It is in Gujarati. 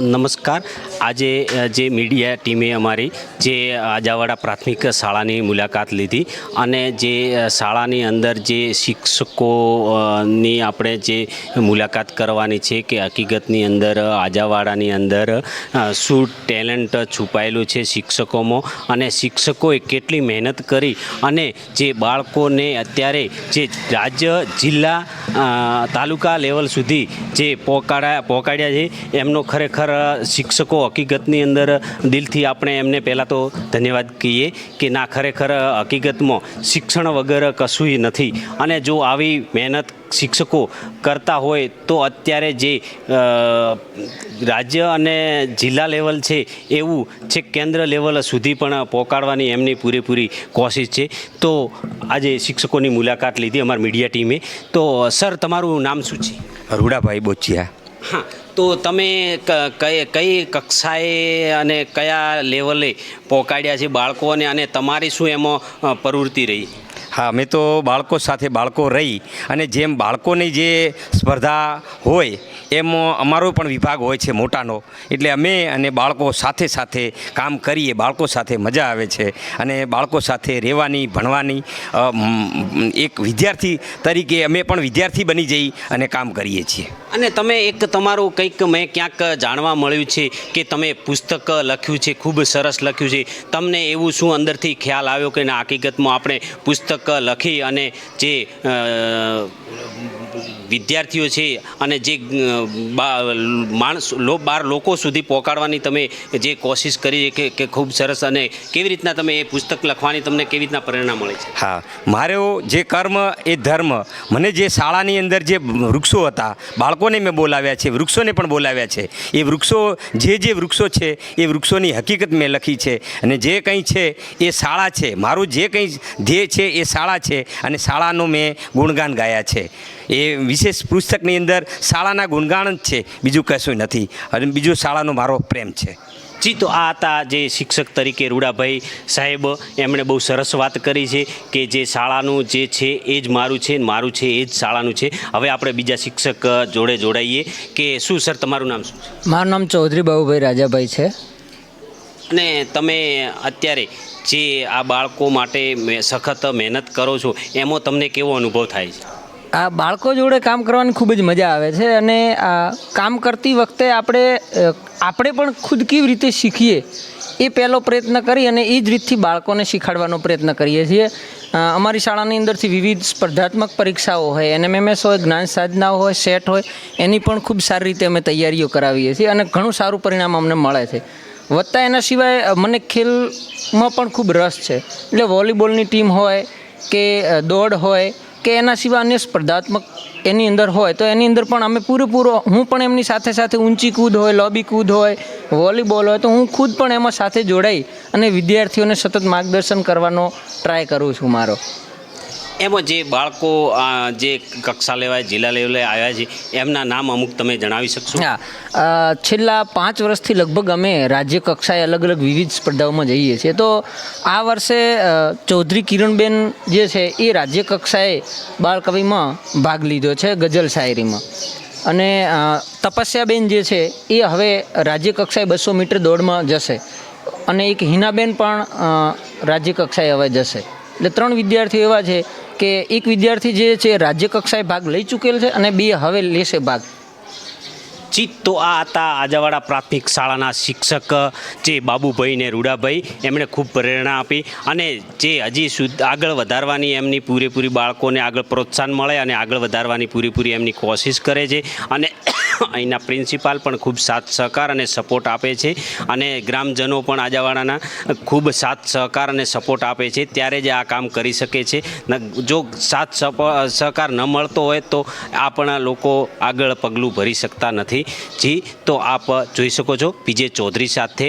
નમસ્કાર. આજે જે મીડિયા ટીમે અમારી જે આજાવાડા પ્રાથમિક શાળાની મુલાકાત લીધી અને જે શાળાની અંદર જે શિક્ષકોની આપણે જે મુલાકાત કરવાની છે કે હકીકતની અંદર આજાવાડાની અંદર શું ટેલેન્ટ છુપાયેલું છે શિક્ષકોમાં અને શિક્ષકોએ કેટલી મહેનત કરી અને જે બાળકોને અત્યારે જે રાજ્ય, જિલ્લા તાલુકા લેવલ સુધી જે પોકાડા પહોંચાડ્યા છે, એમનો ખરેખર શિક્ષકો હકીકતની અંદર દિલથી આપણે એમને પહેલાં તો ધન્યવાદ કહીએ કે ના ખરેખર હકીકતમાં શિક્ષણ વગર કશુંય નથી. અને જો આવી મહેનત શિક્ષકો કરતા હોય તો અત્યારે જે રાજ્ય અને જિલ્લા લેવલ છે એવું છેક કેન્દ્ર લેવલ સુધી પણ પહોંચાડવાની એમની પૂરેપૂરી કોશિશ છે. તો આજે શિક્ષકોની મુલાકાત લીધી અમારી મીડિયા ટીમે. તો સર તમારું નામ શું છે? રૂડાભાઈ બોચિયા. હા તો તમે કઈ કઈ કક્ષાએ અને કયા લેવલે પહોંચાડ્યા છે બાળકોને અને તમારી શું એમાં પ્રવૃત્તિ રહી? હા અમે તો બાળકો સાથે બાળકો રહી અને જેમ બાળકોની જે સ્પર્ધા હોય એમ અમારો પણ વિભાગ હોય છે મોટાનો. એટલે અમે અને બાળકો સાથે સાથે કામ કરીએ, બાળકો સાથે મજા આવે છે અને બાળકો સાથે રહેવાની, ભણવાની એક વિદ્યાર્થી તરીકે અમે પણ વિદ્યાર્થી બની જઈ અને કામ કરીએ છીએ. અને તમે એક તમારું કંઈક મેં ક્યાંક જાણવા મળ્યું છે કે તમે પુસ્તક લખ્યું છે, ખૂબ સરસ લખ્યું છે. તમને એવું શું અંદરથી ખ્યાલ આવ્યો કે ના, હકીકતમાં આપણે પુસ્તક લખી અને જે વિદ્યાર્થીઓ છે અને જે માણસ બાર લોકો સુધી પહોંચાડવાની તમે જે કોશિશ કરી કે કે ખૂબ સરસ અને કેવી રીતના તમે એ પુસ્તક લખવાની તમને કેવી રીતના પ્રેરણા મળે છે? હા, મારો જે કર્મ એ ધર્મ, મને જે શાળાની અંદર જે વૃક્ષો હતા, બાળકોને મેં બોલાવ્યા છે, વૃક્ષોને પણ બોલાવ્યા છે. એ વૃક્ષો, જે જે વૃક્ષો છે, એ વૃક્ષોની હકીકત મેં લખી છે અને જે કંઈ છે એ શાળા છે. મારું જે કંઈ ધ્યેય છે એ શાળા છે અને શાળાનો મેં ગુણગાન ગાયા છે. એ વિશેષ પુસ્તકની અંદર શાળાના ગુણગાન જ છે. બીજું કશું નથી. અને બીજું શાળાનો મારો પ્રેમ છે. જી તો આ હતા જે શિક્ષક તરીકે રૂડાભાઈ સાહેબ એમણે બહુ સરસ વાત કરી છે કે જે શાળાનું જે છે એ જ મારું છે મારું છે એ જ શાળાનું છે. હવે આપણે બીજા શિક્ષક જોડે જોડાઈએ. કે શું સર તમારું નામ શું મારું નામ ચૌધરી બાબુભાઈ રાજાભાઈ છે. અને તમે અત્યારે જે આ બાળકો માટે મે- સખત મહેનત કરો છો એમાં તમને કેવો અનુભવ થાય છે? આ બાળકો જોડે કામ કરવાની ખૂબ જ મજા આવે છે અને આ કામ કરતી વખતે આપણે આપણે પણ ખુદ કેવી રીતે શીખીએ એ પહેલો પ્રયત્ન કરી અને એ જ રીતથી બાળકોને શીખવાડવાનો પ્રયત્ન કરીએ છીએ. અમારી શાળાની અંદરથી વિવિધ સ્પર્ધાત્મક પરીક્ષાઓ હોય, એનએમએમએસ હોય, જ્ઞાન સાધનાઓ હોય, સેટ હોય, એની પણ ખૂબ સારી રીતે અમે તૈયારીઓ કરાવીએ છીએ અને ઘણું સારું પરિણામ અમને મળે છે. વત્તા એના સિવાય મને ખેલમાં પણ ખૂબ રસ છે. એટલે વોલીબોલની ટીમ હોય કે દોડ હોય કે એના સિવાય અન્ય સ્પર્ધાત્મક એની અંદર હોય, તો એની અંદર પણ અમે પૂરેપૂરો, હું પણ એમની સાથે સાથે ઊંચી કૂદ હોય, લોબી કૂદ હોય, વોલીબોલ હોય, તો હું ખુદ પણ એમાં સાથે જોડાઈ અને વિદ્યાર્થીઓને સતત માર્ગદર્શન કરવાનો ટ્રાય કરું છું મારો. એમાં જે બાળકો જે કક્ષા લેવાય, જિલ્લા લેવલે આવ્યા છે, એમના નામ અમુક તમે જણાવી શકશો? હા. છેલ્લા પાંચ વર્ષથી લગભગ અમે રાજ્ય કક્ષાએ અલગ અલગ વિવિધ સ્પર્ધાઓમાં જઈએ છીએ. તો આ વર્ષે ચૌધરી કિરણબેન જે છે એ રાજ્ય કક્ષાએ બાળકવિમાં ભાગ લીધો છે ગઝલ શાયરીમાં. અને તપસ્યાબેન જે છે એ હવે રાજ્ય કક્ષાએ બસો મીટર દોડમાં જશે. અને એક હિનાબેન પણ રાજ્ય કક્ષાએ હવે જશે. એટલે ત્રણ વિદ્યાર્થીઓ એવા છે કે એક વિદ્યાર્થી જે છે રાજ્ય કક્ષાએ ભાગ લઈ ચૂકેલ છે અને બે હવે લેશે ભાગ. ચિત તો આ હતા આજાવાડા પ્રાથમિક શાળાના શિક્ષક જે બાબુભાઈ ને રૂડાભાઈ. એમણે ખૂબ પ્રેરણા આપી અને જે હજી સુધ, આગળ વધારવાની એમની પૂરેપૂરી બાળકોને આગળ પ્રોત્સાહન મળે અને આગળ વધારવાની પૂરેપૂરી એમની કોશિશ કરે છે. અને અહીંના પ્રિન્સિપાલ પણ ખૂબ સાથ સહકાર અને સપોર્ટ આપે છે અને ગ્રામજનો પણ આજાવાડાના ખૂબ સાથ સહકાર અને સપોર્ટ આપે છે ત્યારે જ આ કામ કરી શકે છે. જો સાથ સહકાર ન મળતો હોય તો આપણા લોકો આગળ પગલું ભરી શકતા નથી. જી, તો આપ જોઈ શકો છો પીજે ચૌધરી સાથે